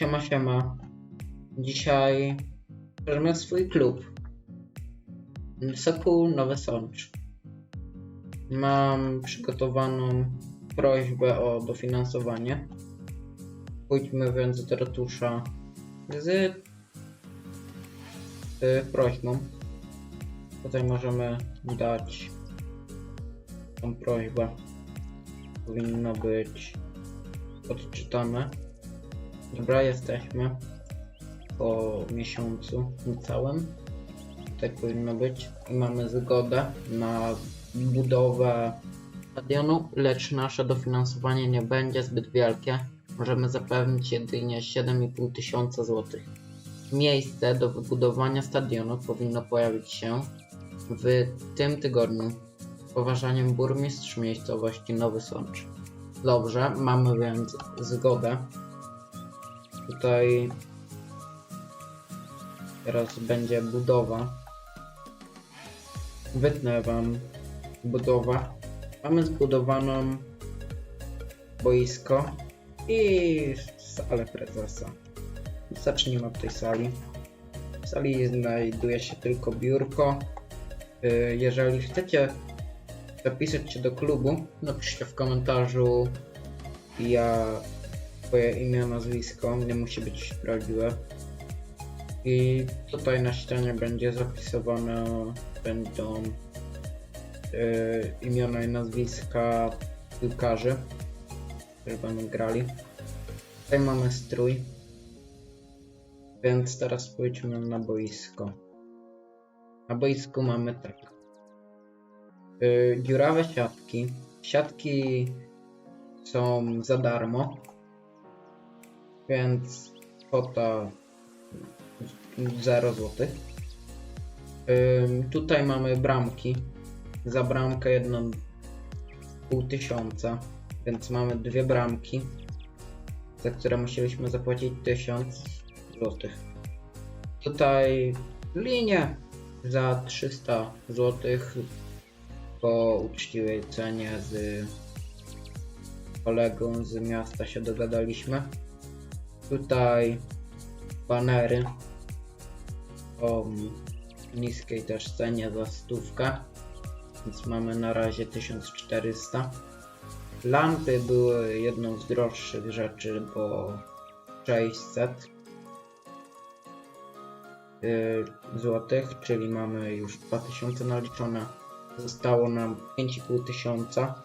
Siema, siema. Dzisiaj otworzymy swój klub. Sokół Nowy Sącz. Mam przygotowaną prośbę o dofinansowanie. Pójdźmy więc do ratusza z y, prośbą. Tutaj możemy dać tą prośbę. Powinno być odczytane. Dobra, jesteśmy po miesiącu niecałym. Tak powinno być. I mamy zgodę na budowę stadionu, lecz nasze dofinansowanie nie będzie zbyt wielkie. Możemy zapewnić jedynie 7,5 tysiąca złotych. Miejsce do wybudowania stadionu powinno pojawić się w tym tygodniu poważaniem burmistrz miejscowości Nowy Sącz. Dobrze, mamy więc zgodę. Tutaj teraz będzie budowa. Wytnę wam budowę. Mamy zbudowaną boisko i salę prezesa. Zacznijmy od tej sali. W sali znajduje się tylko biurko. Y, Jeżeli chcecie zapisać się do klubu, napiszcie w komentarzu ja swoje imię, nazwisko, nie musi być prawdziwe. I tutaj na ścianie będzie zapisywane będą yy, imiona i nazwiska piłkarzy, którzy będą grali. Tutaj mamy strój. Więc teraz pójdźmy na boisko. Na boisku mamy tak. Yy, dziurawe siatki. Siatki są za darmo. Więc kwota 0 zł. Tutaj mamy bramki. Za bramkę jedną pół tysiąca. Więc mamy dwie bramki, za które musieliśmy zapłacić 1000 zł. Tutaj linie za 300 zł po uczciwej cenie z kolegą z miasta się dogadaliśmy. Tutaj banery o niskiej też cenie za stówkę, więc mamy na razie 1400. Lampy były jedną z droższych rzeczy, bo 600 yy, złotych, czyli mamy już 2000 naliczone. Zostało nam 5500 tysiąca.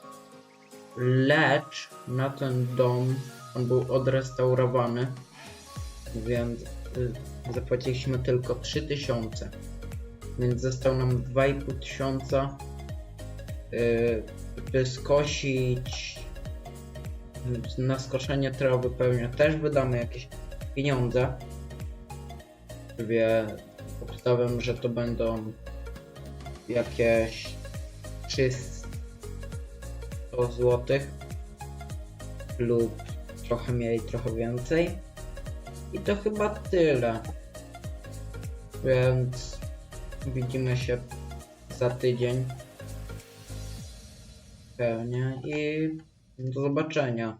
Lecz na ten dom on był odrestaurowany, więc y, zapłaciliśmy tylko 3000. Więc został nam 2,5 tysiąca. Y, by skosić na skoszenie trawy pewnie też wydamy jakieś pieniądze. Wie, obstawiam, że to będą jakieś 300 zł lub trochę mniej, trochę więcej. I to chyba tyle. Więc widzimy się za tydzień. Pewnie i do zobaczenia.